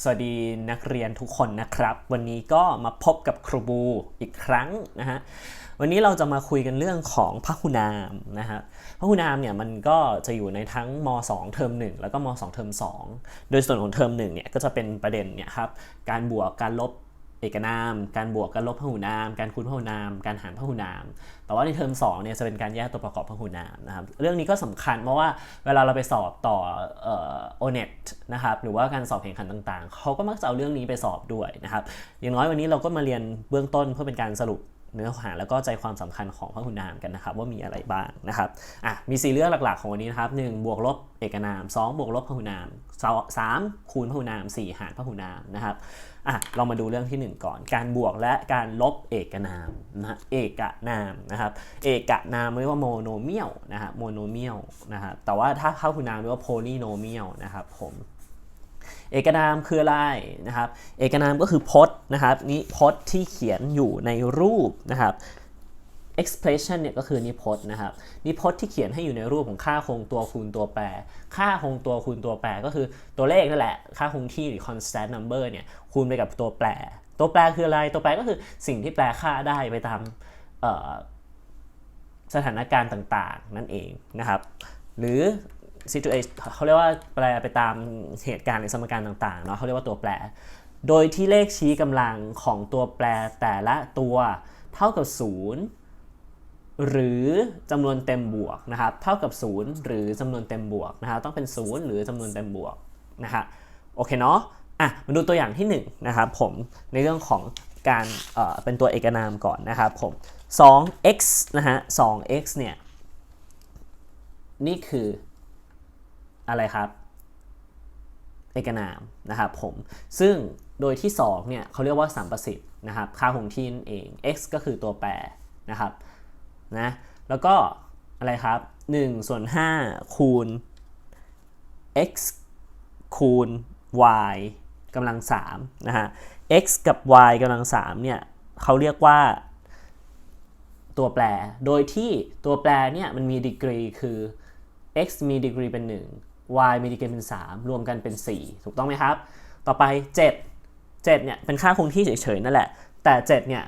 สวัสดีนักเรียนทุกคนนะครับ วันนี้ก็มาพบกับครูบูอีกครั้งนะฮะวันนี้เราจะมาคุยกันเรื่องของพหุนามนะฮะพหุนามเนี่ยมันก็จะอยู่ในทั้งม 2 เทอม1 แล้วก็ม 2 เทอม2 โดยส่วนของเทอม1เนี่ยก็จะเป็นประเด็นเนี่ยครับการบวกการลบ เอกนาม การบวกการลบพหุนาม การคูณพหุนาม การหารพหุนาม แต่ว่าในเทอม2เนี่ยจะเป็นการแยกตัวประกอบพหุนามนะครับ เรื่องนี้ก็สำคัญเพราะว่าเวลาเราไปสอบต่อโอเน็ตนะครับ หรือว่าการสอบแข่งขันต่างๆ เขาก็มักจะเอาเรื่องนี้ไปสอบด้วยนะครับ อย่างน้อยวันนี้เราก็มาเรียนเบื้องต้นเพื่อเป็นการสรุป เนื้อหาแล้วก็ใจความสำคัญของพหุนามกันนะครับ ว่ามีอะไรบ้างนะครับอะมีสี่เรื่องหลักๆ ของวันนี้นะครับ 1. บวกลบเอกนาม 2. บวกลบพหุนาม 3. คูณพหุนาม 4. หารพหุนามนะครับอะเรามาดูเรื่องที่ 1 ก่อน การบวกและการลบเอกนามนะฮะเอกนามนะครับเอกนามเรียกว่าโมโนเมียลนะฮะโมโนเมียลนะครับแต่ว่าถ้าพหุนามเรียกว่าโพลีโนเมียลนะครับผม เอกนามคืออะไรนะครับ เอกนามก็คือพจน์นะครับนี่พจน์ที่เขียนอยู่ในรูปนะครับ expression เนี่ยก็คือนิพจน์นะครับ นิพจน์ที่เขียนให้อยู่ในรูปของค่าคงตัวคูณตัวแปร ค่าคงตัวคูณตัวแปรก็คือตัวเลขนั่นแหละ ค่าคงที่หรือ constant number เนี่ยคูณไปกับตัวแปร ตัวแปรคืออะไร ตัวแปรก็คือสิ่งที่แปลค่าได้ไปตามสถานการณ์ต่างๆ นั่นเองนะครับ หรือ situation เขาเรียกว่าแปลไปตามเหตุการณ์หรือสมการต่างๆเนาะเขาเรียกว่าตัวแปร โดยที่เลขชี้กำลังของตัวแปรแต่ละตัวเท่ากับ 0 หรือจำนวนเต็มบวกนะครับเท่ากับ 0 หรือจำนวนเต็มบวกนะครับต้องเป็น 0 หรือจำนวนเต็มบวกนะฮะโอเคเนาะอะมาดูตัวอย่างที่1นะครับผมในเรื่องของการเอ่อเป็นตัวเอกนามก่อนนะครับผม 2x นะฮะ 2x เนี่ยนี่คือ อะไรครับ เอกนามนะครับผมซึ่งโดยที่ 2 เนี่ยเขาเรียกว่าสัมประสิทธิ์นะครับค่าคงที่นั่นเอง x ก็คือตัวแปรนะครับนะแล้วก็อะไรครับ1ส่วน5คูณ x คูณ y กำลัง3นะฮะ x กับ y กำลัง3เนี่ยเขาเรียกว่าตัวแปร โดยที่ตัวแปรเนี่ยมันมีดีกรีคือ x มีดีกรีเป็น 1 y มีดีกรีเป็น 3 รวมกันเป็น 4 ถูกต้องไหมครับ ต่อไป 7 7เนี่ยเป็นค่าคงที่เฉยๆนั่นแหละ แต่ 7 เนี่ย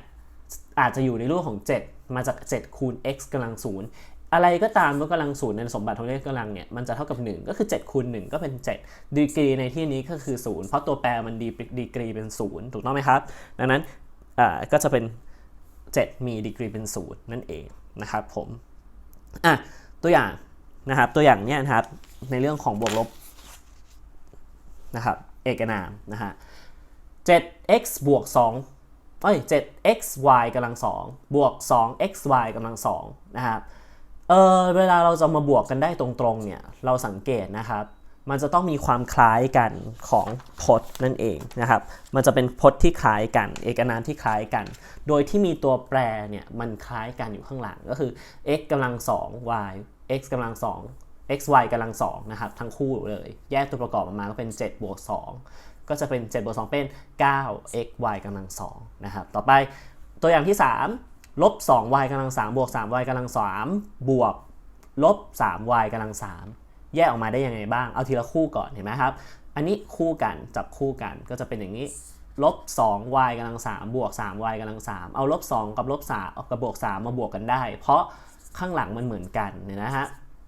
อาจจะอยู่ในรูปของ 7 มาจาก 7 คูณ x กำลัง0อะไรก็ตามยกกำลังศูนย์ในสมบัติของเลขกำลังเนี่ยมันจะเท่ากับ 1 ก็คือ7คูณ1ก็เป็น 7 ดีกรีในที่นี้ก็คือ 0 เพราะตัวแปรมันดีดีกรีเป็น 0 ถูกต้องไหมครับ ดังนั้นอ่าก็จะเป็น 7 มีดีกรีเป็น 0 นั่นเองนะครับผมอะตัวอย่าง นะครับ ตัวอย่างเนี้ยนะครับในเรื่องของบวกลบนะครับเอกนามนะฮะ 7x บวก2เอ้ย 7xy กำลัง2บวก 2xy กำลัง2นะครับเออเวลาเราจะมาบวกกันได้ตรงๆเนี่ยเราสังเกตนะครับ มันจะต้องมีความคล้ายกันของพจน์นั่นเองนะครับ มันจะเป็นพจน์ที่คล้ายกัน เอกนามที่คล้ายกัน โดยที่มีตัวแปรเนี่ยมันคล้ายกันอยู่ข้างหลังก็คือ x กำลัง2 y x กำลัง2 x y กำลัง2นะครับทั้งคู่เลย แยกตัวประกอบออกมาก็เป็น7บวก2ก็จะเป็น7บวก2เป็น9 x y กำลัง2นะครับต่อไปตัวอย่างที่ 3 ลบ 2y กำลัง3บวก 3y กำลัง3บวกลบ 3y กำลัง3แยกออกมาได้ยังไงบ้าง เอาทีละคู่ก่อนเห็นไหมครับ อันนี้คู่กันจับคู่กันก็จะเป็นอย่างนี้ลบ 2y กำลัง3บวก 3y กำลัง3เอาลบ 2 กับลบ3กับบวก 3 มาบวกกันได้ เพราะ ข้างหลังมันเหมือนกันเนี่ยนะฮะ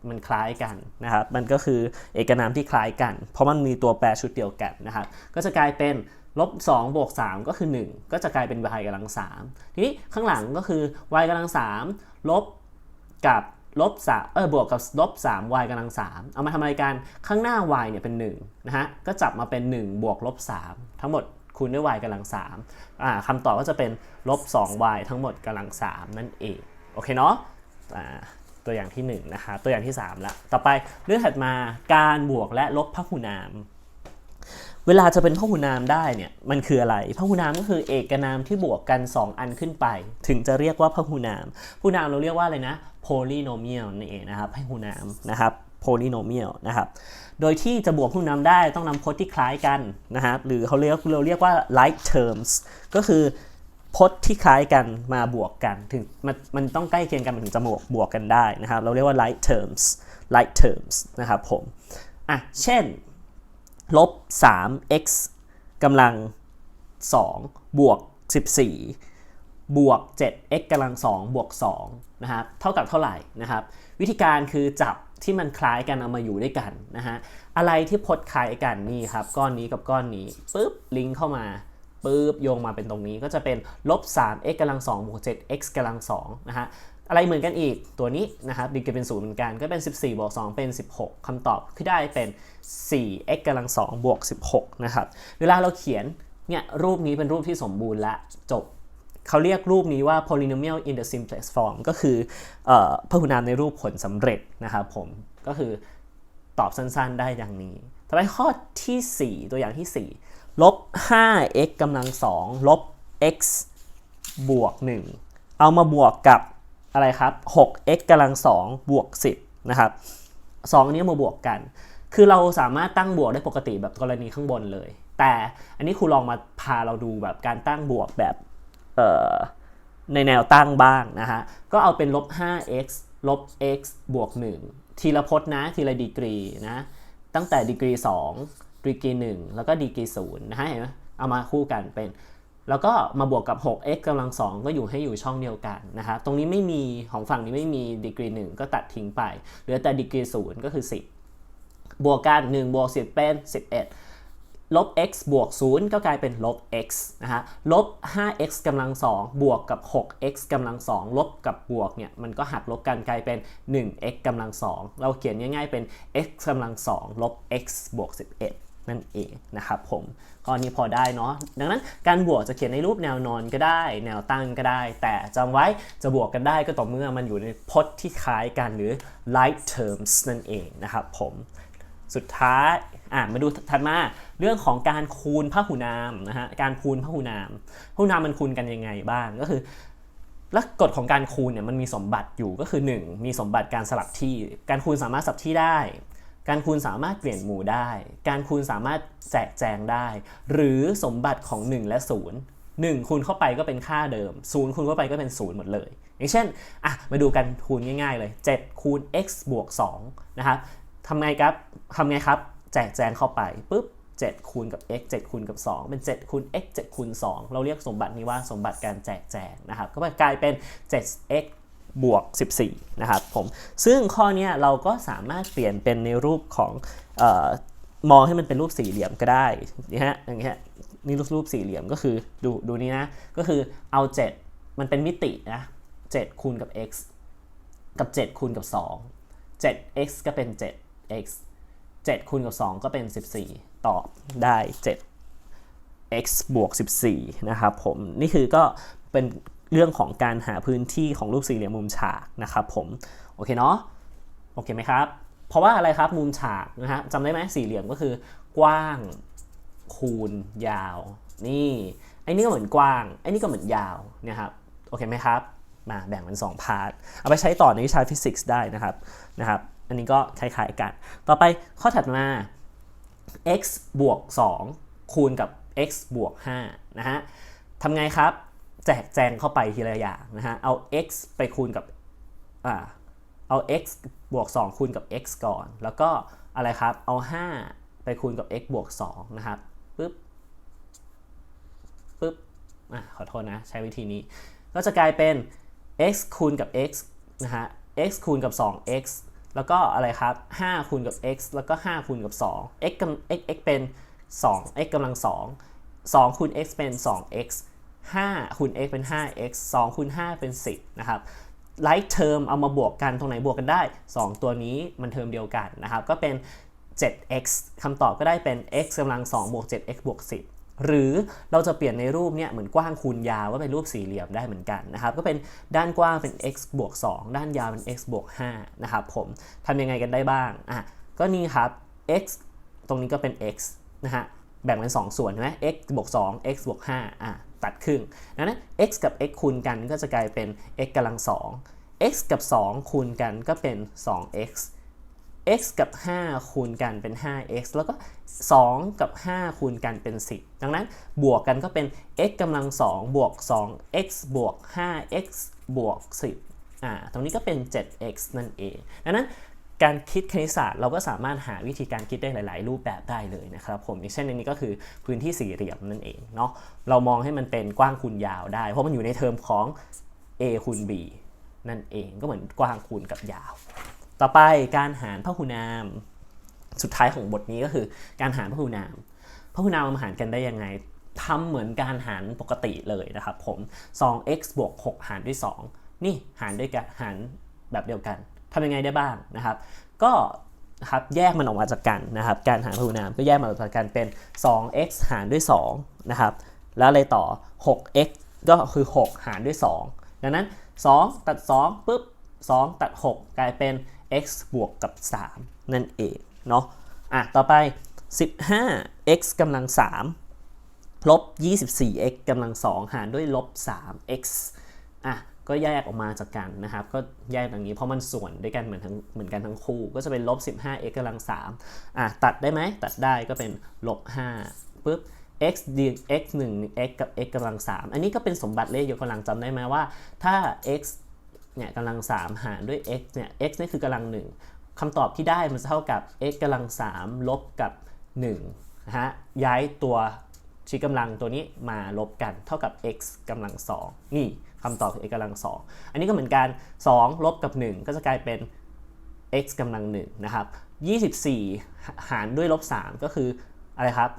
มันคล้ายกันนะครับ มันก็คือเอกนามที่คล้ายกัน เพราะมันมีตัวแปรชุดเดียวกันนะครับ ก็จะกลายเป็นลบ2บวก3ก็คือ 1 ก็จะกลายเป็น y กำลัง3ทีนี้ข้างหลังก็คือ y กำลัง3ลบกับลบ3เออบวกกับลบ 3y กำลัง3เอามาทำอะไรกัน ข้างหน้า y เนี่ยเป็น1นะฮะ ก็จับมาเป็น 1 บวกลบ3ทั้งหมดคูณด้วย y กำลัง3อ่าคำตอบก็จะเป็นลบ 2y ทั้งหมดกำลัง3นั่นเอง โอเคเนาะ ตัวอย่างที่1นะคะตัวอย่างที่3ละต่อไปเรื่องถัดมาการบวกและลบพหุนาม เวลาจะเป็นพหุนามได้เนี่ยมันคืออะไรพหุนามก็คือเอกนามที่บวกกัน 2 อันขึ้นไป ถึงจะเรียกว่าพหุนามพหุนามเราเรียกว่าอะไรนะ polynomial นี่เองนะครับพหุนามนะครับ polynomial นะครับโดยที่จะบวกพหุนามได้ต้องนำพจน์ที่คล้ายกันนะครับหรือเขาเรียกเราเรียกว่า like terms ก็คือ พจน์ที่คล้ายกันมาบวกกันถึงมันมันต้องใกล้เคียงกันมันถึงจะบวกบวกกันได้นะครับ เราเรียกว่า like terms like terms นะครับผมอะเช่นลบ 3x กำลัง 2 บวก 14 บวก 7x กำลัง 2 บวก2นะครับเท่ากับเท่าไหร่นะครับ วิธีการคือจับที่มันคล้ายกันเอามาอยู่ด้วยกันนะฮะอะไรที่พจน์คล้ายกันนี่ครับ ก้อนนี้กับก้อนนี้ปุ๊บลิงก์เข้ามา ปุ๊บโยงมาเป็นตรงนี้ก็จะเป็นลบ 3x กำลัง2บวก 7x กำลัง2นะฮะอะไรเหมือนกันอีกตัวนี้นะครับดีกรีเป็นศูนย์เหมือนกันก็เป็น 14บวก2เป็น 16คำตอบที่ได้เป็น 4x กำลัง2บวก16 นะครับ เวลาเราเขียนเนี่ยรูปนี้เป็นรูปที่สมบูรณ์และจบ เขาเรียกรูปนี้ว่า polynomial in the simplest form ก็คืออพหุนามในรูปผลสำเร็จนะครับผมก็คือตอบสั้นๆได้อย่างนี้ ต่อไปข้อทีสี่4 ตัวอย่างที่ 4 ลบ 5x กำลัง 2 ลบ x บวก 1 เอามาบวกกับอะไรครับ 6x กำลัง 2 บวก 10 นะครับ2อันนี้มาบวกกัน คือเราสามารถตั้งบวกได้ปกติแบบกรณีข้างบนเลย แต่อันนี้ครูลองมาพาเราดูแบบการตั้งบวกแบบในแนวตั้งบ้างนะฮะ ก็เอาเป็นลบ 5x ลบ x บวก 1 ทีละพจน์นะ ทีละดีกรีนะ ตั้งแต่ดีกรี 2 ดีกรี1แล้วก็ดีกรี0นะฮะเห็นไหมเอามาคู่กันเป็น แล้วก็มาบวกกับ 6x กำลัง 2 ก็อยู่ให้อยู่ช่องเดียวกันนะครับตรงนี้ไม่มีของฝั่งนี้ไม่มีดีกรี1ก็ตัดทิ้งไปเหลือแต่ดีกรี0ก็คือ 10 บวกกัน 1 บวก 10 เป็น 11ลบ x บวก 0 ก็กลายเป็นลบ x นะฮะ ลบ 5x กำลัง 2 บวกกับ 6x กำลัง 2 ลบกับบวกเนี่ย มันก็หักลบกันกลายเป็น 1x กำลัง 2 เราเขียนง่ายๆเป็น x กำลัง 2 ลบ x บวก 11 นั่นเองนะครับผมข้อนี้พอได้เนาะดังนั้นการบวกจะเขียนในรูปแนวนอนก็ได้ แนวตั้งก็ได้ แต่จำไว้จะบวกกันได้ก็ต่อเมื่อมันอยู่ในพจน์ที่คล้ายกันหรือ like terms นั่นเองนะครับผมสุดท้ายอะมาดูถัดมาเรื่องของการคูณพหูนามนะฮะการคูณพหูนามพหูนามมันคูณกันยังไงบ้างก็คือและกฎของการคูณเนี่ยมันมีสมบัติอยู่ก็คือ 1 มีสมบัติการสลับที่ การคูณสามารถสลับที่ได้ การคูณสามารถเปลี่ยนหมู่ได้ การคูณสามารถแจกแจงได้ หรือสมบัติของ 1 และ 0 1 คูณเข้าไปก็เป็นค่าเดิม 0 คูณเข้าไปก็เป็น 0 หมดเลย อย่างเช่นอะมาดูกันคูณง่ายๆเลย 7 คูณ x บวก2นะครับทำไงครับทำไงครับ แจกแจงเข้าไปปุ๊บ7 คูณกับ x 7 คูณกับ 2 เป็น 7 คูณ x 7 คูณ 2 เราเรียกสมบัตินี้ว่าสมบัติการแจกแจงนะครับ ก็กลายเป็น 7x บวก 14 นะครับผม ซึ่งข้อนี้เราก็สามารถเปลี่ยนเป็นในรูปของออมองให้มันเป็นรูปสี่เหลี่ยมก็ได้นี่ฮะอย่างเงี้ยนี่รูปรูปสี่เหลี่ยมก็คือดูดูนี่นะ ก็คือเอา 7 มันเป็นมิตินะ7คูณกับ x กับ 7 คูณกับ 2 7x ก็เป็น 7x 7คูณกับ 2 ก็เป็น 14 ตอบได้ 7 x บวก 14 นะครับผม นี่คือก็เป็น เรื่องของการหาพื้นที่ของรูปสี่เหลี่ยมมุมฉากนะครับผมโอเคเนาะโอเคไหมครับ เพราะว่าอะไรครับมุมฉากนะฮะจำได้ไหมสี่เหลี่ยมก็คือกว้างคูณยาว นี่ไอ้นี่ก็เหมือนกว้างไอ้นี่ก็เหมือนยาวนะครับโอเคไหมครับมาแบ่งเป็น2พาร์ทเอาไปใช้ต่อในวิชาฟิสิกส์ได้นะครับนะครับ อันนี้ก็คล้ายๆกัน ต่อไปข้อถัดมา x บวก2คูณกับ x บวก5นะฮะทำไงครับ แจกแจงเข้าไปทีละอย่างนะฮะ เอา x ไปคูณกับอ่าเอา x บวก 2 คูณกับ x ก่อน แล้วก็อะไรครับ เอา 5 ไปคูณกับ x บวก 2 นะครับปึ๊บปึ๊บอะขอโทษนะ ใช้วิธีนี้ ก็จะกลายเป็น x คูณกับ x นะฮะ x คูณกับ 2x แล้วก็อะไรครับ 5 คูณกับ x แล้วก็ 5 คูณกับ 2 x กำ x x เป็น 2 x กำลัง 2 2คูณ x เป็น 2x 5คูณ x เป็น 5x 2คูณ5เป็น 10 นะครับไลท์เทอมเอามาบวกกันตรงไหนบวกกันได้ 2 ตัวนี้มันเทอมเดียวกันนะครับ ก็เป็น 7x คำตอบก็ได้เป็น x กำลัง2บวก 7x บวก 10 หรือเราจะเปลี่ยนในรูปเนี่ยเหมือนกว้างคูณยาวก็เป็นรูปสี่เหลี่ยมได้เหมือนกันนะครับ ก็เป็นด้านกว้างเป็น x บวก 2 ด้านยาวเป็น x บวก 5 นะครับผมทำยังไงกันได้บ้างอะก็นี่ครับ x ตรงนี้ก็เป็น x นะฮะแบ่งเป็น 2 ส่วนใช่ไหม x บวก 2 x บวก5อะ ตัดครึ่งดังนั้น x กับ x คูณกันก็จะกลายเป็น x กำลัง 2 x กับ 2 คูณกันก็เป็น 2x x กับ 5 คูณกันเป็น 5x แล้วก็ 2 กับ 5 คูณกันเป็น 10 ดังนั้นบวกกันก็เป็น x กำลัง 2 บวก 2x บวก 5x บวก 10 อ่า ตรงนี้ก็เป็น 7x นั่นเอง ดังนั้น การคิดคณิตศาสตร์เราก็สามารถหาวิธีการคิดได้หลาย ๆ รูปแบบได้เลยนะครับผมอย่างเช่นอันนี้ก็คือพื้นที่สี่เหลี่ยมนั่นเองเนาะเรามองให้มันเป็นกว้างคูณยาวได้ เพราะมันอยู่ในเทอมของ a คูณ b นั่นเองก็เหมือนกว้างคูณกับยาว ต่อไปการหารพหุนาม สุดท้ายของบทนี้ก็คือ การหารพหุนามพหุนามมาหารกันได้ยังไงทำเหมือนการหารปกติเลยนะครับผม 2x บวก6หารด้วย 2 นี่หารด้วยกันหารแบบเดียวกัน ทำยังไงได้บ้างนะครับ ก็นะครับแยกมันออกมาจากกันนะครับ การหารพหุนามก็แยกมันออกจากกันเป็น 2x หารด้วย2นะครับ แล้วอะไรต่อ 6x ก็คือ 6 หารด้วย 2 ดังนั้น 2 ตัด 2ปุ๊บ 2 ตัด 6 กลายเป็น x บวกกับ 3 นั่นเองเนาะอะต่อไป 15x กำลัง3ลบ 24x กำลัง2หารด้วยลบ 3x อะ ก็แยกออกมาจากกันนะครับ ก็แยกอย่างนี้เพราะมันส่วนด้วยกันเหมือนทั้งเหมือนกันทั้งคู่ ก็จะเป็นลบ 15x กำลัง3อะตัดได้ไหมตัดได้ก็เป็นลบ5ปุ๊บ x ดี x 1 x กับ x กำลัง3อันนี้ก็เป็นสมบัติเลขยกกำลังจำได้ไหมว่า ถ้า x เนี่ยกำลัง3หารด้วย x เนี่ย x นี่คือกำลัง1คำตอบที่ได้มันจะเท่ากับ x กำลัง3ลบกับ1นะฮะย้ายตัวชี้กำลังตัวนี้มาลบกันเท่ากับ x กำลัง2นี่ คำตอบคือ x กำลัง 2 อันนี้ก็เหมือนกัน 2 ลบกับ 1 ก็จะกลายเป็น x กำลัง1นะครับ 24 หารด้วยลบ 3 ก็คืออะไรครับ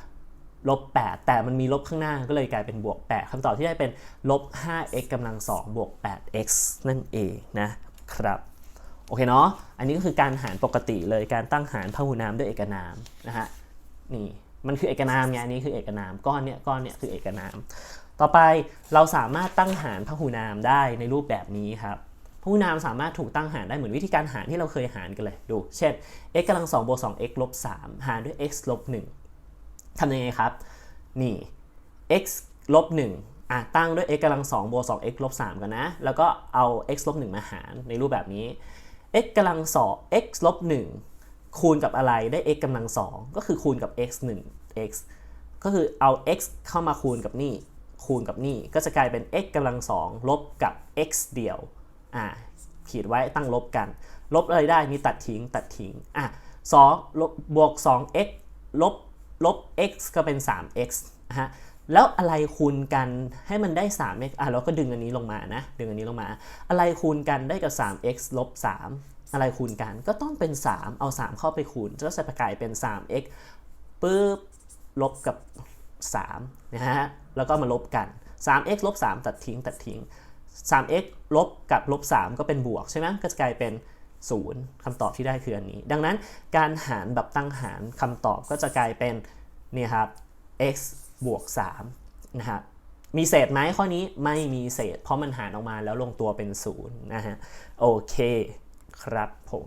ลบ 8 แต่มันมีลบข้างหน้าก็เลยกลายเป็นบวก 8คำตอบที่ได้เป็นลบ 5x กำลัง 2 บวก 8x นั่นเองนะครับโอเคเนาะ อันนี้ก็คือการหารปกติเลย การตั้งหารพหุนามด้วยเอกนามนะฮะ นี่ มันคือเอกนามไง อันนี้คือเอกนาม ก้อนเนี้ย ก้อนเนี้ยคือเอกนาม ต่อไปเราสามารถตั้งหารพหุนามได้ในรูปแบบนี้ครับพหุนามสามารถถูกตั้งหารได้เหมือนวิธีการหารที่เราเคยหารกันเลยดู เช่น x กำลัง2บวก 2x ลบ3หารด้วย x ลบ1ทำยังไงครับ นี่ x ลบ1อะตั้งด้วย x กำลัง2บวก 2x ลบ3กันนะ แล้วก็เอา x ลบ1มาหารในรูปแบบนี้ x กำลัง2 x ลบ1คูณกับอะไรได้ x กำลัง2ก็คือคูณกับ x 1 x ก็คือเอา x เข้ามาคูณกับนี่ คูณกับนี่ก็จะกลายเป็น x กำลัง2ลบกับ x เดียวอ่าขีดไว้ตั้งลบกัน ลบอะไรได้มีตัดทิ้งตัดทิ้งอะ2ลบบวก 2x ลบลบ x ก็เป็น 3x ฮะแล้วอะไรคูณกันให้มันได้ 3x อะเราก็ดึงอันนี้ลงมานะดึงอันนี้ลงมา อะไรคูณกันได้กับ 3x ลบ 3 อะไรคูณกันก็ต้องเป็น 3 เอา 3 เข้าไปคูณก็จะกลายเป็น 3x ปึ๊บลบกับ 3นะฮะแล้วก็มาลบกัน 3x ลบ3ตัดทิ้งตัดทิ้ง 3x ลบกับลบ3ก็เป็นบวกใช่ไหมก็จะกลายเป็น 0คำตอบที่ได้คืออันนี้ ดังนั้นการหารแบบตั้งหารคำตอบก็จะกลายเป็นเนี่ยครับ x บวก3นะครับมีเศษไหมข้อนี้ไม่มีเศษ เพราะมันหารออกมาแล้วลงตัวเป็น0นะฮะโอเคครับผม